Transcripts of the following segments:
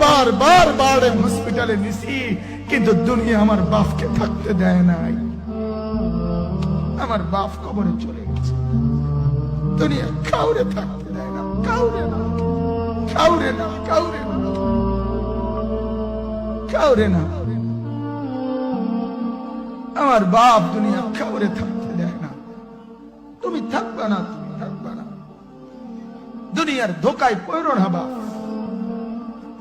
বারবার বারে হসপিটালে নিছি, কিন্তু দুনিয়া আমার বাপকে থাকতে দেয় নাই। আমার বাপ কবরে চলে গেছে। দুনিয়া কাউরে থাকতে দেয় না, কাউরে না কাউরে না কাউরে না কাউরে না। আমার বাপ দুনিয়া কাউরে থাকতে দেয় না। তুমি থাকবা না, তুমি থাকবা না। দুনিয়ার ধোকায় না বাপ।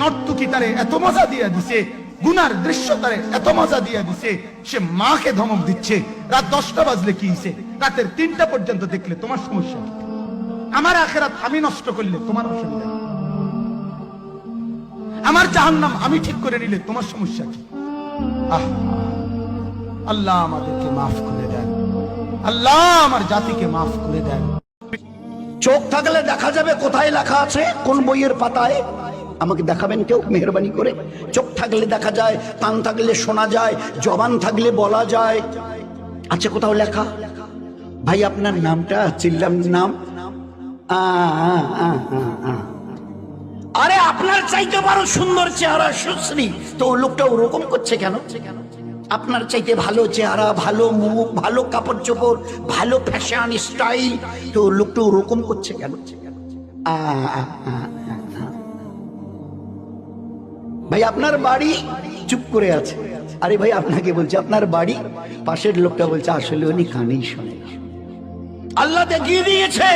নর্তুকি তারে এত মজা দিয়া দিছে, গুনার দৃশ্য তারে এত মজা দিয়া দিছে, সে মাকে ধমক দিচ্ছে। রাত দশটা বাজলে কি হইছে? রাতের তিনটা পর্যন্ত দেখলে তোমার সমস্যা আমার আখেরাত আমি নষ্ট করলে তোমার অসুবিধা? আমার জাহান্নাম আমি ঠিক করে নিলে তোমার সমস্যা কি? আল্লাহ আমাদেরকে মাফ করে দেন। আল্লাহ আমার জাতিকে মাফ করে দেন। চোখ থাকলে দেখা যাবে কোথায় লেখা আছে, কোন বইয়ের পাতায়। আমাকে দেখাবেন কেউ? মেহরবানি করে। চোখ থাকলে দেখা যায়, কান থাকলে শোনা যায়, জবান থাকলে বলা যায়। আছে কোথাও লেখা? ভাই, আপনার নামটা, চিল্লাম নাম। আরে, আপনার চাইতে পারো সুন্দর চেহারা সুশ্রী। তো লোকটা ওরকম করছে কেন? আপনার চাইতে ভালো চেহারা, ভালো মুখ, ভালো কাপড় চোপড় ভালো ফ্যাশন স্টাইল তো লোকটা ওরকম করছে কেন? আ। ভাই, আপনার বাড়ি চুপ করে আছে। আরে ভাই, আপনাকে বলছে, আপনার বাড়ি পাশের লোকটা বলছে, আসলে উনি কানেই শোনে। আল্লাহ দেখিয়ে দিয়েছে,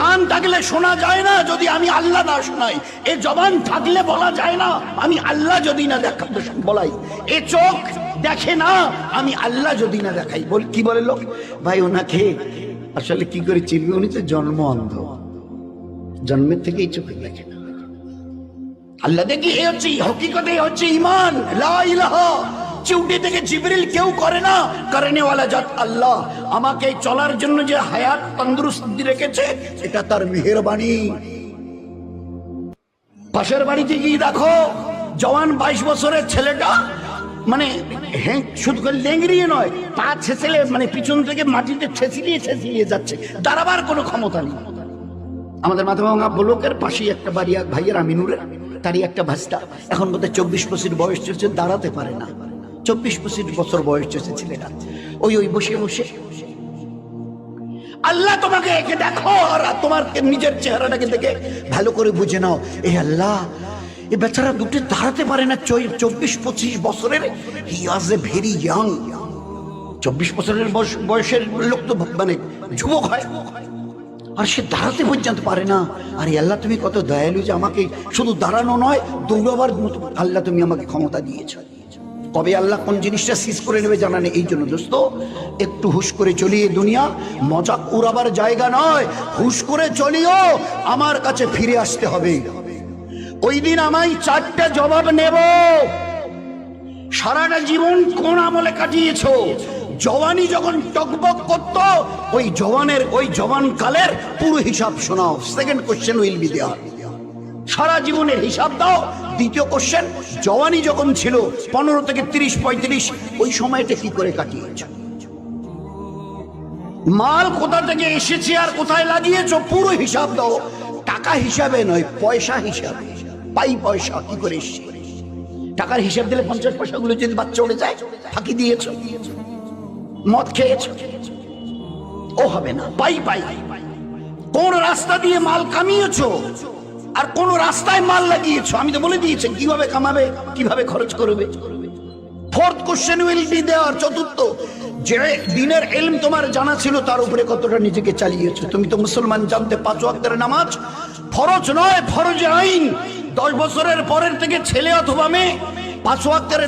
কান থাকলে শোনা যায় না, যদি আমি আল্লাহ না শোনাই। এ জবান থাকলে বলা যায় না, আমি আল্লাহ যদি না দেখা বলাই। এ চোখ দেখে না, আমি আল্লাহ যদি না দেখাই। বল, কি বলে লোক? ভাই, ওনাকে আসলে কি করে চিনবে? উনি তো জন্ম অন্ধ জন্মের থেকেই চোখে দেখে না। আল্লাহ দেখি, এ হচ্ছে হকিকতে হচ্ছে ইমান চিউটি থেকে জিবরিল কেউ করে না। করেনেওয়ালা জাত আল্লাহ। আমাকে চলার জন্য যে হায়াত তন্দুরুস্তি রেখেছে, এটা তার মেহেরবানি। পাশের বাড়িতে গিয়ে দেখো, জওয়ান বাইশ বছরের ছেলেটা মানে হ্যাঁ শুধু লেংড়িয়ে নয়, পা ছেঁচেলে মানে পিছন থেকে মাটিতে ছেঁচিলিয়ে ছেঁচিলিয়ে যাচ্ছে। দাঁড়াবার কোনো ক্ষমতা নেই। আমাদের মাথাভাঙা ব্লকের পাশেই একটা বাড়ি, এক ভাইয়ের আমিনুরের। তারই একটা ভাস্তা। এখন বোধহয় চব্বিশ পঁচিশ বয়স চলছে, দাঁড়াতে পারে না। চব্বিশ পঁচিশ বছর বয়স চলছে ছেলেটা। ওই ওই বসে বসে। আল্লাহ তোমাকে একে দেখো আর তোমার নিজের চেহারাটাকে দেখে ভালো করে বুঝে নাও। এ আল্লাহ, এ বেচারা দুটো দাঁড়াতে পারে না চব্বিশ পঁচিশ বছরের হি ওয়াজ এ ভেরি ইয়াং চব্বিশ বছরের বয়স- বয়সের লোক তো মানে যুবক হয়। আর সে দাঁড়াতে পর্যন্ত পারে না। আর আল্লাহ, তুমি কত দয়ালু যে আমাকে শুধু দাঁড়ানো নয়, দৌড়াবার মতো আল্লাহ তুমি আমাকে ক্ষমতা দিয়েছ। কবে আল্লাহ কোন জিনিসটা সিজ করে নেবে জানা নেই। এই জন্য দোস্ত, একটু হুশ করে চলিয়ে দুনিয়া, মজা উড়াবার জায়গা নয়, হুশ করে চলিও, আমার কাছে ফিরে আসতে হবে। ওই দিন আমায় চারটা জবাব নেব। সারাটা জীবন কোন আমলে কাটিয়েছো? জওয়ানি যখন টকবক করত, ওই জওয়ানের, ওই জওয়ান কালের পুরো হিসাব শোনাও। সেকেন্ড কোশ্চেন উইল বি দেওয়া সারা জীবনের হিসাব দাও। দ্বিতীয় কোশ্চেন জওয়ানি যখন ছিল পনেরো থেকে তিরিশ, পঁয়ত্রিশ, ওই সময়টা কি করে কাটিয়েছ? মাল কোথা থেকে এসেছে আর কোথায় লাগিয়েছ? পুরো হিসাব দাও। টাকা হিসাবে নয়, পয়সা হিসাবে। পাই পয়সা, কি করে টাকার হিসাব দিলে পঞ্চাশ পয়সাগুলো যদি বাচ্চা উড়ে যায়, ফাঁকি দিয়েছ? মদ খেয়েছ? ও হবে না পাই পাই কোন রাস্তা দিয়ে মাল কামিয়েছো? আর কোন রাস্তায় মাল লাগিয়েছো? আমি তো বলে দিয়েছি, কীভাবে কামাবে, কীভাবে খরচ করবে? ফোর্থ কোশ্চেন উইল বি দেওয়ার চতুর্থ। যে দিনের এলম তোমার জানা ছিল, তার উপরে কতটা নিজেকে চালিয়েছো? তুমি তো মুসলমান, জানতে পাঁচ ওয়াক্তের নামাজ। ফরজ নয়, ফরজ আইন। দশ বছরের পরের থেকে ছেলে অথবা মেয়ে পাঁচ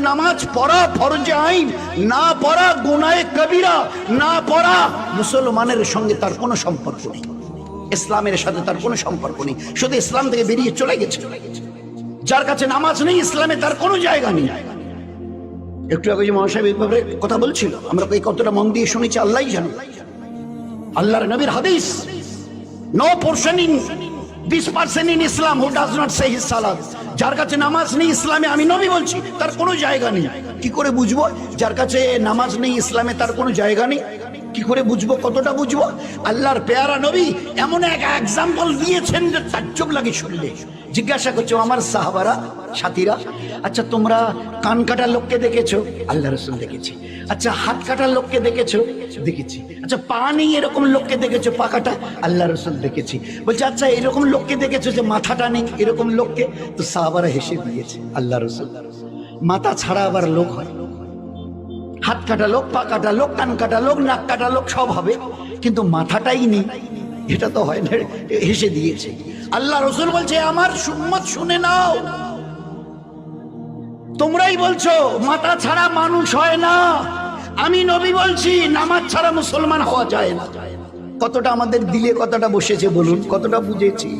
নামাজ পড়া ফরজ আইন, না পড়া গুনায়ে কবিরা, না পড়া মুসলমানের সঙ্গে তার কোনো সম্পর্ক নেই। ইসলামের সাথে তার কোনো সম্পর্ক নেই। শুধু ইসলাম থেকে বেরিয়ে চলে গেছে। যার কাছে নামাজ নেই, ইসলামে তার কোনো জায়গা নেই। একটু আগে যে মহাসাহেব কথা বলছিল, আমরা এই কতটা মন দিয়ে শুনেছি, আল্লাহ জানো। আল্লাহর নবীর হাদিস, no portion in this person in Islam who does not say his সালাত যার কাছে নামাজ নেই ইসলামে, আমি নবী বলছি, তার কোনো জায়গা নেই। কি করে বুঝব? যার কাছে নামাজ নেই ইসলামে, তার কোনো জায়গা নেই। কি করে বুঝব? কতটা বুঝব? আল্লাহর পেয়ারা নবী এমন এক এক্সাম্পল দিয়েছেন যে তাজ্জব লাগে শুনলে। জিজ্ঞাসা করছ আমার সাহাবারা, সাথীরা? আচ্ছা তোমরা কান কাটার লোককে দেখেছ? আল্লাহ রসুল দেখেছি। আচ্ছা হাত কাটার লোককে দেখেছ? দেখেছি। আচ্ছা পা নেই এরকম লোককে দেখেছ? পা কাটা? আল্লাহ রসুল দেখেছি। বলছে আচ্ছা এরকম লোককে দেখেছ যে মাথাটা নেই এরকম লোককে? তো সাহাবারা হেসে দিয়েছে, আল্লাহ রসুল, মাথা ছাড়া আবার লোক হয়? হাত কাটা লোক পা কাটা লোক কান কাটা লোক নাক কাটা লোক সব হবে। কিন্তু মাথাটাই নেই। এটা তো হয় না, হেসে দিয়েছে। আল্লাহ রসুল বলছে, আমার সুম্মত শুনে নাও। তোমরাই বলছো, মাথা ছাড়া মানুষ হয় না। আমি নবী বলছি, নামাজ ছাড়া মুসলমান হওয়া যায় না। কতটা আমাদের দিলে কতটা বসেছে বলুন, কতটা বুঝেছি।